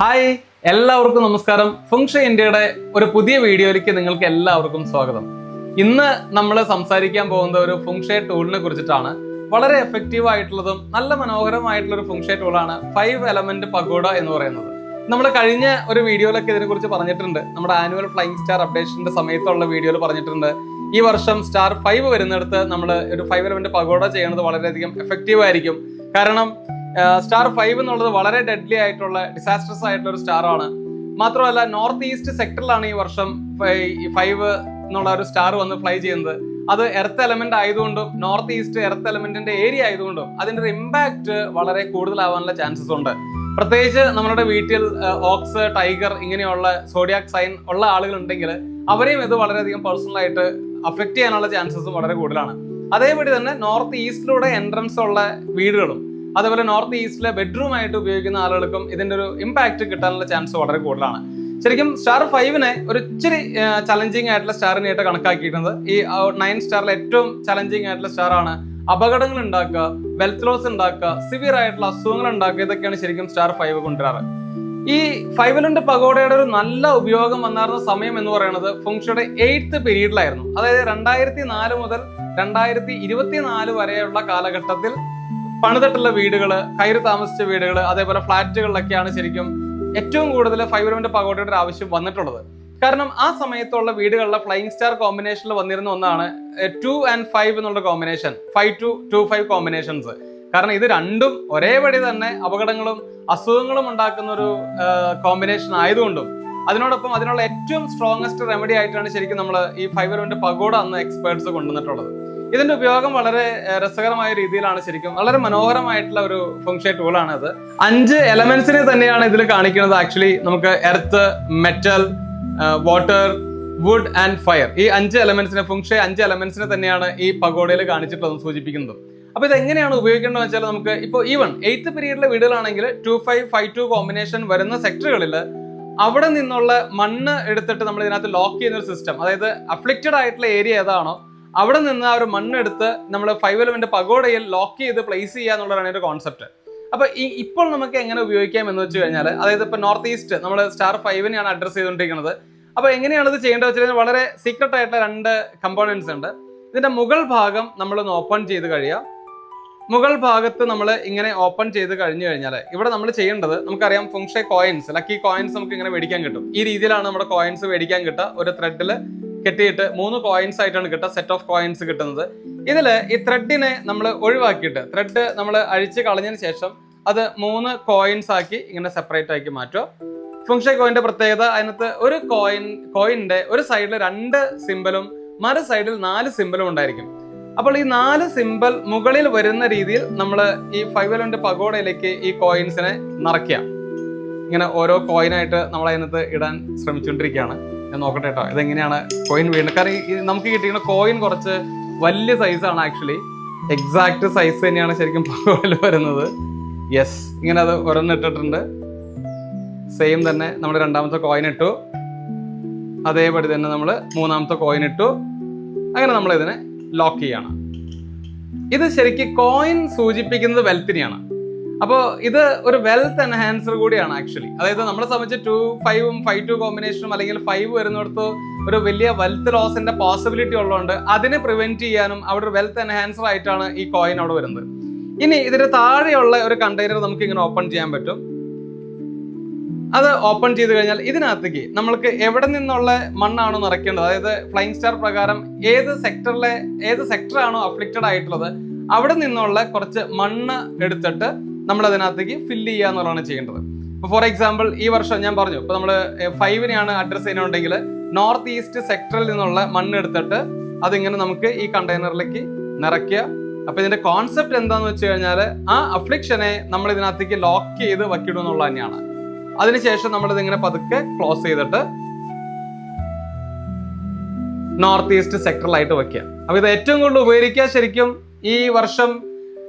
Hi എല്ലാവർക്കും നമസ്കാരം. ഫുങ്ഷ ഇന്ത്യയുടെ ഒരു പുതിയ വീഡിയോയിലേക്ക് നിങ്ങൾക്ക് എല്ലാവർക്കും സ്വാഗതം. ഇന്ന് നമ്മൾ സംസാരിക്കാൻ പോകുന്ന ഒരു ഫുങ്ഷ ടൂളിനെ കുറിച്ചിട്ടാണ്. വളരെ എഫക്റ്റീവ് ആയിട്ടുള്ളതും നല്ല മനോഹരമായിട്ടുള്ള ഒരു ഫുങ്ഷ ടൂളാണ് ഫൈവ് എലമെന്റ് പഗോഡ എന്ന് പറയുന്നത്. നമ്മൾ കഴിഞ്ഞ ഒരു വീഡിയോയിലൊക്കെ ഇതിനെക്കുറിച്ച് പറഞ്ഞിട്ടുണ്ട്. നമ്മുടെ ആനുവൽ ഫ്ലൈങ് സ്റ്റാർ അപ്ഡേഷന്റെ സമയത്തുള്ള വീഡിയോയിൽ പറഞ്ഞിട്ടുണ്ട്. ഈ വർഷം സ്റ്റാർ ഫൈവ് വരുന്നിടത്ത് നമ്മൾ ഒരു ഫൈവ് എലമെന്റ് പഗോഡ ചെയ്യുന്നത് വളരെയധികം എഫക്റ്റീവ് ആയിരിക്കും. കാരണം സ്റ്റാർ ഫൈവ് എന്നുള്ളത് വളരെ ഡെഡ്ലി ആയിട്ടുള്ള ഡിസാസ്റ്റർസ് ആയിട്ടുള്ള ഒരു സ്റ്റാർ ആണ്. മാത്രമല്ല നോർത്ത് ഈസ്റ്റ് സെക്ടറിലാണ് ഈ വർഷം ഫൈവ് എന്നുള്ള ഒരു സ്റ്റാർ വന്ന് ഫ്ലൈ ചെയ്യുന്നത്. അത് എർത്ത് എലമെന്റ് ആയതുകൊണ്ടും നോർത്ത് ഈസ്റ്റ് എർത്ത് എലമെന്റിന്റെ ഏരിയ ആയതുകൊണ്ടും അതിന്റെ ഒരു ഇമ്പാക്ട് വളരെ കൂടുതലാവാനുള്ള ചാൻസസ് ഉണ്ട്. പ്രത്യേകിച്ച് നമ്മുടെ വീട്ടിൽ ഓക്സ് ടൈഗർ ഇങ്ങനെയുള്ള സോഡിയാക് സൈൻ ഉള്ള ആളുകൾ ഉണ്ടെങ്കിൽ അവരെയും ഇത് വളരെയധികം പേഴ്സണലായിട്ട് അഫക്ട് ചെയ്യാനുള്ള ചാൻസസും വളരെ കൂടുതലാണ്. അതേപടി തന്നെ നോർത്ത് ഈസ്റ്റിലൂടെ എൻട്രൻസ് ഉള്ള വീടുകളും അതേപോലെ നോർത്ത് ഈസ്റ്റിലെ ബെഡ്റൂം ആയിട്ട് ഉപയോഗിക്കുന്ന ആളുകൾക്കും ഇതിന്റെ ഒരു ഇമ്പാക്ട് കിട്ടാനുള്ള ചാൻസ് വളരെ കൂടുതലാണ്. ശരിക്കും സ്റ്റാർ ഫൈവിനെ ഒരു ഇച്ചിരി ചലഞ്ചിങ് ആയിട്ടുള്ള സ്റ്റാറിനായിട്ട് കണക്കാക്കിയിട്ടുണ്ട്. ഈ നയൻ സ്റ്റാറിലെ ഏറ്റവും ചലഞ്ചിങ് ആയിട്ടുള്ള സ്റ്റാറാണ് അപകടങ്ങൾ ഉണ്ടാക്കുക വെൽത്ത് ലോസ് ഉണ്ടാക്കുക സിവിയർ ആയിട്ടുള്ള അസുഖങ്ങൾ ഉണ്ടാക്കുക ഇതൊക്കെയാണ് ശരിക്കും സ്റ്റാർ ഫൈവ് കൊണ്ടുവരാറ്. ഈ ഫൈവലുണ്ട് പഗോഡയുടെ ഒരു നല്ല ഉപയോഗം വന്നായിരുന്ന സമയം എന്ന് പറയുന്നത് ഫുങ്ഷയുടെ എയ്ത്ത് പീരീഡിലായിരുന്നു അതായത് രണ്ടായിരത്തി നാല് മുതൽ രണ്ടായിരത്തി ഇരുപത്തിനാല് വരെയുള്ള കാലഘട്ടത്തിൽ പണിതിട്ടുള്ള വീടുകൾ കയറി താമസിച്ച വീടുകൾ അതേപോലെ ഫ്ലാറ്റുകളിലൊക്കെയാണ് ശരിക്കും ഏറ്റവും കൂടുതൽ ഫൈബർമെന്റ് ഒരു ആവശ്യം വന്നിട്ടുള്ളത്. കാരണം ആ സമയത്തുള്ള വീടുകളിലെ ഫ്ലൈയിങ് സ്റ്റാർ കോമ്പിനേഷനിൽ വന്നിരുന്ന ഒന്നാണ് ടു ആൻഡ് ഫൈവ് എന്നുള്ള combination five two two five combinations കാരണം ഇത് രണ്ടും ഒരേപടി തന്നെ അപകടങ്ങളും അസുഖങ്ങളും ഉണ്ടാക്കുന്ന ഒരു കോമ്പിനേഷൻ ആയതുകൊണ്ടും അതിനോടൊപ്പം അതിനുള്ള ഏറ്റവും സ്ട്രോങ്ങസ്റ്റ് റെമഡി ആയിട്ടാണ് ശരിക്കും നമ്മൾ ഈ ഫൈബർ പകോട അന്ന് എക്സ്പേർട്സ് കൊണ്ടുവന്നിട്ടുള്ളത്. ഇതിന്റെ ഉപയോഗം വളരെ രസകരമായ രീതിയിലാണ് ശരിക്കും. വളരെ മനോഹരമായിട്ടുള്ള ഒരു ഫംഗ്ഷൻ ടൂളാണ് ഇത് അഞ്ച് എലമെന്റ്സിനെ തന്നെയാണ് ഇതിൽ കാണിക്കുന്നത്. ആക്ച്വലി നമുക്ക് earth metal water wood and fire ഈ അഞ്ച് എലമെന്റ്സിനെ ഫംഗ്ഷൻ അഞ്ച് എലമെന്റ്സിനെ തന്നെയാണ് ഈ പഗോഡയിൽ കാണിച്ചിട്ടുള്ളത് സൂചിപ്പിക്കുന്നത്. അപ്പൊ ഇത് എങ്ങനെയാണ് ഉപയോഗിക്കേണ്ടത് വെച്ചാൽ നമുക്ക് ഇപ്പോൾ ഈവൺ എയ്ത്ത് പീരീഡിലെ വീടുകളാണെങ്കിൽ two five five two combination വരുന്ന സെക്ടറുകളിൽ അവിടെ നിന്നുള്ള മണ്ണ് എടുത്തിട്ട് നമ്മൾ ഇതിനകത്ത് ലോക്ക് ചെയ്യുന്ന ഒരു സിസ്റ്റം അതായത് അഫ്ലിക്റ്റഡ് ആയിട്ടുള്ള ഏരിയ ഏതാണോ അവിടെ നിന്ന് ആ ഒരു മണ്ണെടുത്ത് നമ്മൾ ഫൈവ് എലമെന്റ് പഗോഡയിൽ ലോക്ക് ചെയ്ത് പ്ലേസ് ചെയ്യുക എന്നുള്ളതാണ് എന്റെ കോൺസെപ്റ്റ് അപ്പൊ ഈ ഇപ്പോൾ നമുക്ക് എങ്ങനെ ഉപയോഗിക്കാം എന്ന് വെച്ച് കഴിഞ്ഞാൽ അതായത് ഇപ്പൊ നോർത്ത് ഈസ്റ്റ് നമ്മൾ സ്റ്റാർ ഫൈവിനെയാണ് അഡ്രസ് ചെയ്തുകൊണ്ടിരിക്കുന്നത് അപ്പൊ എങ്ങനെയാണ് ഇത് ചെയ്യേണ്ടത് വെച്ച് കഴിഞ്ഞാൽ വളരെ സീക്രട്ട് ആയിട്ടുള്ള രണ്ട് കമ്പോണൻസ് ഉണ്ട്. ഇതിന്റെ മുകൾ ഭാഗം നമ്മൾ ഒന്ന് ഓപ്പൺ ചെയ്ത് കഴിയാം മുകൾ ഭാഗത്ത് നമ്മൾ ഇങ്ങനെ ഓപ്പൺ ചെയ്ത് കഴിഞ്ഞു കഴിഞ്ഞാൽ ഇവിടെ നമ്മൾ ചെയ്യേണ്ടത് നമുക്കറിയാം ഫുങ്ഷെ കോയിൻസ് ലക്കി കോയിൻസ് നമുക്ക് ഇങ്ങനെ മേടിക്കാൻ കിട്ടും. ഈ രീതിയിലാണ് നമ്മുടെ കോയിൻസ് മേടിക്കാൻ കിട്ടുക. ഒരു ത്രെഡിൽ കെട്ടിയിട്ട് മൂന്ന് കോയിൻസ് ആയിട്ടാണ് കിട്ടുക സെറ്റ് ഓഫ് കോയിൻസ് കിട്ടുന്നത്. ഇതിൽ ഈ ത്രെഡിനെ നമ്മൾ ഒഴിവാക്കിയിട്ട് ത്രെഡ് നമ്മൾ അഴിച്ച് കളഞ്ഞതിന് ശേഷം അത് മൂന്ന് കോയിൻസ് ആക്കി ഇങ്ങനെ സെപ്പറേറ്റ് ആക്കി മാറ്റുക. ഫുങ്ഷ കോയിന്റെ പ്രത്യേകത അതിനകത്ത് ഒരു കോയിൻ കോയിന്റെ ഒരു സൈഡിൽ രണ്ട് സിമ്പലും മറു സൈഡിൽ നാല് സിമ്പലും ഉണ്ടായിരിക്കും. അപ്പോൾ ഈ നാല് സിമ്പൽ മുകളിൽ വരുന്ന രീതിയിൽ നമ്മൾ ഈ ഫൈവ് എലവന്റെ പഗോഡയിലേക്ക് ഈ കോയിൻസിനെ നിറയ്ക്കുക. ഇങ്ങനെ ഓരോ കോയിനായിട്ട് നമ്മൾ അതിനകത്ത് ഇടാൻ ശ്രമിച്ചുകൊണ്ടിരിക്കുകയാണ്. ഞാൻ നോക്കട്ടെ കേട്ടോ ഇതെങ്ങനെയാണ് കോയിൻ വീണ് കാരണം നമുക്ക് കിട്ടിയിരുന്ന കോയിൻ കുറച്ച് വലിയ സൈസാണ് ആക്ച്വലി എക്സാക്ട് സൈസ് തന്നെയാണ് ശരിക്കും വരുന്നത്. യെസ് ഇങ്ങനെ അത് ഒരെണ്ണം ഇട്ടിട്ടുണ്ട്. സെയിം തന്നെ നമ്മൾ രണ്ടാമത്തെ കോയിൻ ഇട്ടു. അതേപടി തന്നെ നമ്മൾ മൂന്നാമത്തെ കോയിൻ ഇട്ടു. അങ്ങനെ നമ്മൾ ഇതിനെ ലോക്ക് ചെയ്യണം. ഇത് ശരിക്കും കോയിൻ സൂചിപ്പിക്കുന്നത് വെൽത്തിനെയാണ് അപ്പോൾ ഇത് ഒരു വെൽത്ത് എൻഹാൻസർ കൂടിയാണ് ആക്ച്വലി അതായത് നമ്മളെ സംബന്ധിച്ച് ടു ഫൈവും ഫൈവ് ടു കോമ്പിനേഷനും അല്ലെങ്കിൽ ഫൈവ് വരുന്നിടത്ത് ഒരു വലിയ വെൽത്ത് ലോസിന്റെ പോസിബിലിറ്റി ഉള്ളതുകൊണ്ട് അതിനെ പ്രിവെന്റ് ചെയ്യാനും അവിടെ ഒരു വെൽത്ത് എൻഹാൻസർ ആയിട്ടാണ് ഈ കോയിൻ അവിടെ വരുന്നത്. ഇനി ഇതിന്റെ താഴെയുള്ള ഒരു കണ്ടെയ്നർ നമുക്ക് ഇങ്ങനെ ഓപ്പൺ ചെയ്യാൻ പറ്റും. അത് ഓപ്പൺ ചെയ്ത് കഴിഞ്ഞാൽ ഇതിനകത്തേക്ക് നമ്മൾക്ക് എവിടെ നിന്നുള്ള മണ്ണാണോ നിറയ്ക്കേണ്ടത്? അതായത് ഫ്ലൈങ് സ്റ്റാർ പ്രകാരം ഏത് സെക്ടറിലെ ഏത് സെക്ടർ ആണോ അഫ്ലിക്റ്റഡ് ആയിട്ടുള്ളത് അവിടെ നിന്നുള്ള കുറച്ച് മണ്ണ് എടുത്തിട്ട് നമ്മൾ അതിനകത്തേക്ക് ഫില്ല് ചെയ്യുക എന്നുള്ളതാണ് ചെയ്യേണ്ടത്. ഇപ്പോൾ ഫോർ എക്സാമ്പിൾ ഈ വർഷം ഞാൻ പറഞ്ഞു ഇപ്പോൾ നമ്മൾ ഫൈവിനെയാണ് അഡ്രസ് ചെയ്യുന്നുണ്ടെങ്കിൽ നോർത്ത് ഈസ്റ്റ് സെക്ടറിൽ നിന്നുള്ള മണ്ണ് എടുത്തിട്ട് അതിങ്ങനെ നമുക്ക് ഈ കണ്ടെയ്നറിലേക്ക് നിറയ്ക്കുക. അപ്പോൾ ഇതിന്റെ കോൺസെപ്റ്റ് എന്താന്ന് വെച്ച് കഴിഞ്ഞാൽ ആ അഫ്ലിക്ഷനെ നമ്മൾ ഇതിനകത്തേക്ക് ലോക്ക് ചെയ്ത് വയ്ക്കിടും എന്നുള്ളത് തന്നെയാണ്. അതിനുശേഷം നമ്മൾ ഇതിങ്ങനെ പതുക്കെ ക്ലോസ് ചെയ്തിട്ട് നോർത്ത് ഈസ്റ്റ് സെക്ടറിലായിട്ട് വെക്കുക. അപ്പോൾ ഇത് ഏറ്റവും കൂടുതൽ ഉപകരിക്കുക ശരിക്കും ഈ വർഷം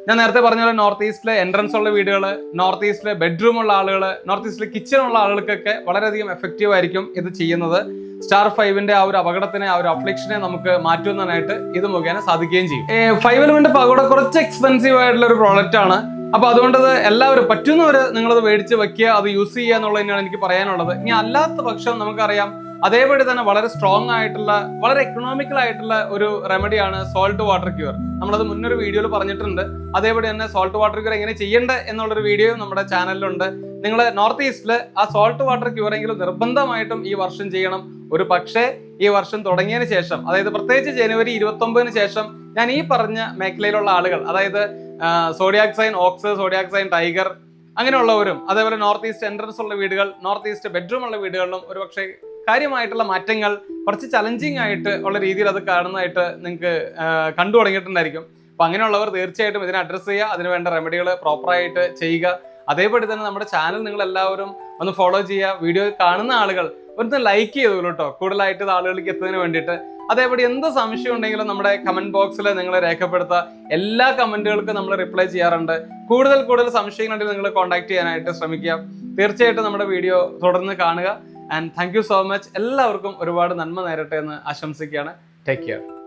ഞാൻ നേരത്തെ പറഞ്ഞ പോലെ നോർത്ത് ഈസ്റ്റിലെ എൻട്രൻസ് ഉള്ള വീടുകൾ നോർത്ത് ഈസ്റ്റിലെ ബെഡ്റൂം ഉള്ള ആളുകൾ നോർത്ത് ഈസ്റ്റിലെ കിച്ചൺ ഉള്ള ആളുകൾക്കൊക്കെ വളരെയധികം എഫക്റ്റീവ് ആയിരിക്കും ഇത് ചെയ്യുന്നത്. സ്റ്റാർ ഫൈവിന്റെ ആ ഒരു അപകടത്തിനെ ആ ഒരു അഫ്ലിക്ഷനെ നമുക്ക് മാറ്റുന്നതിനായിട്ട് ഇത് മുഖേന സാധിക്കുകയും ചെയ്യും. ഫൈവ് എലമെന്റ് പകോട കുറച്ച് എക്സ്പെൻസീവ് ആയിട്ടുള്ള ഒരു പ്രോഡക്റ്റ് ആണ്. അപ്പൊ അതുകൊണ്ട് എല്ലാവരും പറ്റുന്നവര് നിങ്ങളത് മേടിച്ച് വെക്കുക അത് യൂസ് ചെയ്യുക എന്നുള്ളത് തന്നെയാണ് എനിക്ക് പറയാനുള്ളത്. ഇനി അല്ലാത്ത പക്ഷം നമുക്കറിയാം അതേപടി തന്നെ വളരെ സ്ട്രോങ് ആയിട്ടുള്ള വളരെ എക്കണോമിക്കൽ ആയിട്ടുള്ള ഒരു റെമഡിയാണ് സോൾട്ട് വാട്ടർ ക്യൂർ നമ്മളത് മുന്നൊരു വീഡിയോയിൽ പറഞ്ഞിട്ടുണ്ട്. അതേപോലെ തന്നെ സോൾട്ട് വാട്ടർ ക്യൂർ എങ്ങനെ ചെയ്യേണ്ടത് എന്നുള്ളൊരു വീഡിയോ നമ്മുടെ ചാനലിലുണ്ട് നിങ്ങൾ നോർത്ത് ഈസ്റ്റിൽ ആ സോൾട്ട് വാട്ടർ ക്യൂർ എങ്കിലും നിർബന്ധമായിട്ടും ഈ വർഷം ചെയ്യണം. ഒരു പക്ഷേ ഈ വർഷം തുടങ്ങിയതിന് ശേഷം അതായത് പ്രത്യേകിച്ച് ജനുവരി ഇരുപത്തി ഒമ്പതിന് ശേഷം ഞാൻ ഈ പറഞ്ഞ മേഖലയിലുള്ള ആളുകൾ അതായത് zodiac sign ox zodiac sign tiger അങ്ങനെയുള്ളവരും അതേപോലെ നോർത്ത് ഈസ്റ്റ് എൻട്രൻസ് ഉള്ള വീടുകൾ നോർത്ത് ഈസ്റ്റ് ബെഡ്റൂം ഉള്ള വീടുകളിലും ഒരു പക്ഷേ കാര്യമായിട്ടുള്ള മാറ്റങ്ങൾ കുറച്ച് ചലഞ്ചിങ് ആയിട്ട് ഉള്ള രീതിയിൽ അത് കാണുന്നതായിട്ട് നിങ്ങൾക്ക് കണ്ടു തുടങ്ങിയിട്ടുണ്ടായിരിക്കും. അപ്പൊ അങ്ങനെയുള്ളവർ തീർച്ചയായിട്ടും ഇതിനെ അഡ്രസ്സ് ചെയ്യുക അതിന് വേണ്ട റെമഡികൾ പ്രോപ്പറായിട്ട് ചെയ്യുക. അതേപടി തന്നെ നമ്മുടെ ചാനൽ നിങ്ങൾ എല്ലാവരും ഒന്ന് ഫോളോ ചെയ്യുക. വീഡിയോ കാണുന്ന ആളുകൾ ഒന്ന് ലൈക്ക് ചെയ്തോളൂ കേട്ടോ കൂടുതലായിട്ട് ആളുകളിലേക്ക് എത്തുന്നതിന് വേണ്ടിയിട്ട്. അതേപോലെ എന്ത് സംശയം ഉണ്ടെങ്കിലും നമ്മുടെ കമന്റ് ബോക്സിൽ നിങ്ങൾ രേഖപ്പെടുത്തുക. എല്ലാ കമന്റുകൾക്കും നമ്മൾ റിപ്ലൈ ചെയ്യാറുണ്ട്. കൂടുതൽ കൂടുതൽ സംശയങ്ങളുണ്ടെങ്കിൽ നിങ്ങൾ കോൺടാക്ട് ചെയ്യാനായിട്ട് ശ്രമിക്കുക. തീർച്ചയായിട്ടും നമ്മുടെ വീഡിയോ തുടർന്ന് കാണുക. And thank you so much എല്ലാവർക്കും ഒരുപാട് നന്മ നേരട്ടെ എന്ന് ആശംസിക്കുകയാണ്. Take care